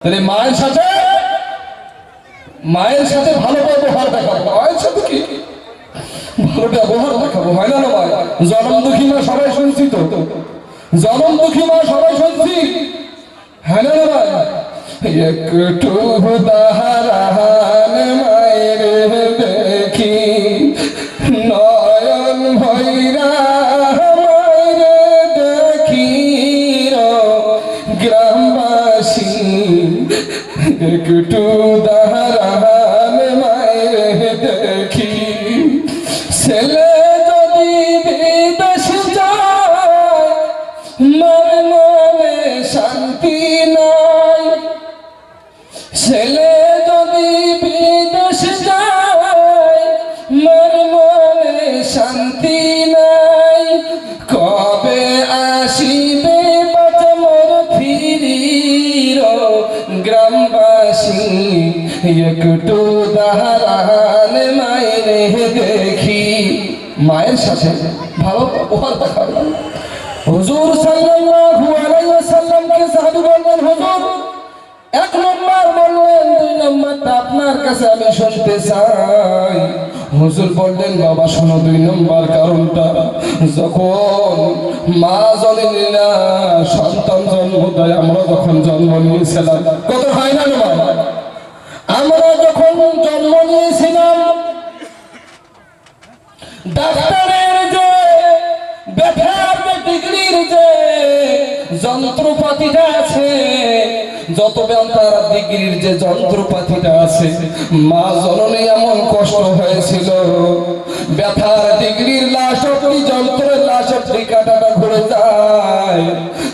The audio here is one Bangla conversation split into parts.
তাহলে মায়ের সাথে মায়ের সাথে ভালো ব্যবহার দেখাবো মায়ের সাথে কি? ভালো ব্যবহার দেখাবো হয় না না ভাই জনম দুঃখী মা সবাই শুনছি তো জনম দুঃখী মা সবাই শুনছি হ্যাঁ না ভাই একটু দাহারান একটু দাহারান মায়ের দেখি। গ্রামবাসী একটু দাহারান মায়ের দেখি। মায়ের সাথে ভালো ব্যবহার দেখাবে হুজুর সাল্লাল্লাহু আলাইহি ওয়াসাল্লামকে সাহাবী বললেন, হুজুর, এক নম্বর বললেন, দুই নম্বরটা আপনার কাছে আমি শুনতে চাই। হুজুর বললেন, বাবা, শোনো, দুই নম্বর কারণটা যখন মা জননী না সন্তান জন্ম দেয়, আমরা যখন জন্ম নিয়েছিলাম, কত হয় না, বাবা? আমরা যখন জন্ম নিয়েছিলাম, ডাক্তারের যে ব্যথার ডিগ্রির যে যন্ত্রপাতিটা আছে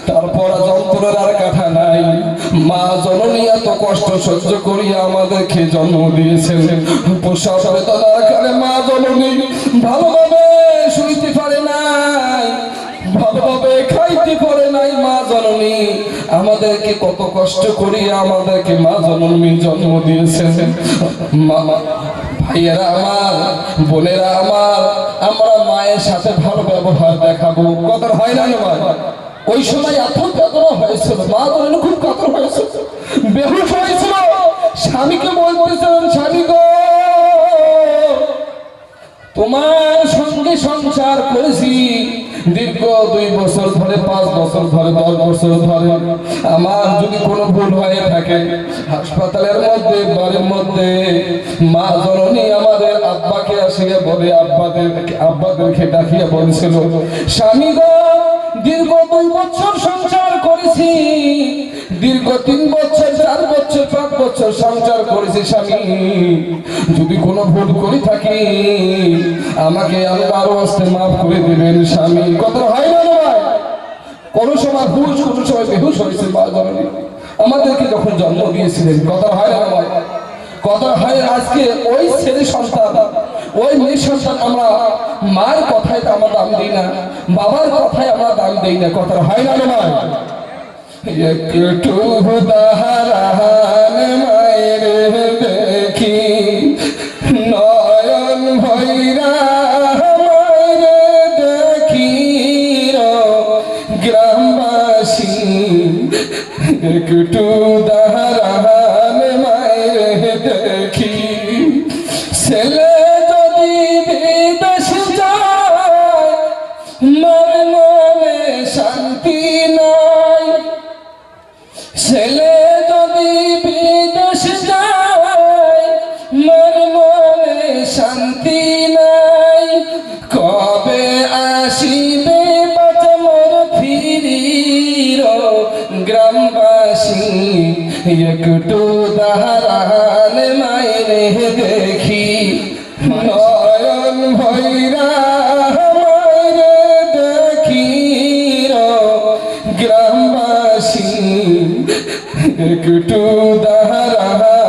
তারপর যন্ত্রের আর কাঠা নাই। মা জননী এত কষ্ট সহ্য করিয়া আমাদেরকে জন্ম দিয়েছেন। কারণে মা জননী ভালোভাবে শুইতে পারে নাই, ভালোভাবে খাইতে পারে নাই মা জননী। আমাদেরকে কত কষ্ট করিয়া আমাদেরকে মা জননী জন্ম দিয়েছেন। ভাইয়েরা আমার, বোনেরা আমার, আমরা মায়ের সাথে ভালো ব্যবহার দেখাবো। কদর হয় না ভাই ওই সময় এত বেদনা হয়েছিল, মা জননী খুব কাতর হয়েছিল। বেহুশ হয়েছিল। স্বামীকে বলতেছিলেন স্বামী গো তোমার সঙ্গে সংসার করেছি। দীর্ঘ দুই বছর ধরে, পাঁচ বছর ধরে, দশ বছর ধরে। আমার যদি কোনো ভুল হয়ে থাকে, হাসপাতালের মধ্যে, বাড়ির মধ্যে, মা জননী আমাদের আব্বাকে আসিয়া বলে, আব্বাদের আব্বাদেরকে ডাকিয়া বলেছিল, স্বামী গো দীর্ঘ দুই বছর সংসার করেছি। দীর্ঘ তিন বছর, চার বছর, পাঁচ বছর সংসার করেছি স্বামী। যদি কোনো ভুল করে থাকি, আমাকে আল্লাহর হস্তে মাফ করে দিবেন স্বামী। কত হয় না ভাই? কোন সময় হুশ কোন সময় বেহুশ হয়েছে জননী। আমাদেরকে যখন জন্ম দিয়েছিলেন কত হয় না ভাই? কত হয় আজকে ওই ছেলে সন্তান ওই মেয়ে সন্তান আমরা মার কথায় তো আমরা দাম দিই না, বাবার কথায় আমরা দাম দিই না কথা হয় না ভাই একটু দাহারান মায়ের দেখি, নয়ন ভৈরা দেখি গ্রামবাসী। একটু দাহারান মনে মনে শান্তি নাই। ছেলে যদি বিদেশ যায়, মন মনে শান্তি নাই। কবে আসিবে বাত মোর ফিরির? গ্রামবাসী, একটু দাহারান মায়ের দেখি। গ্রামবাসী একটু দাহারা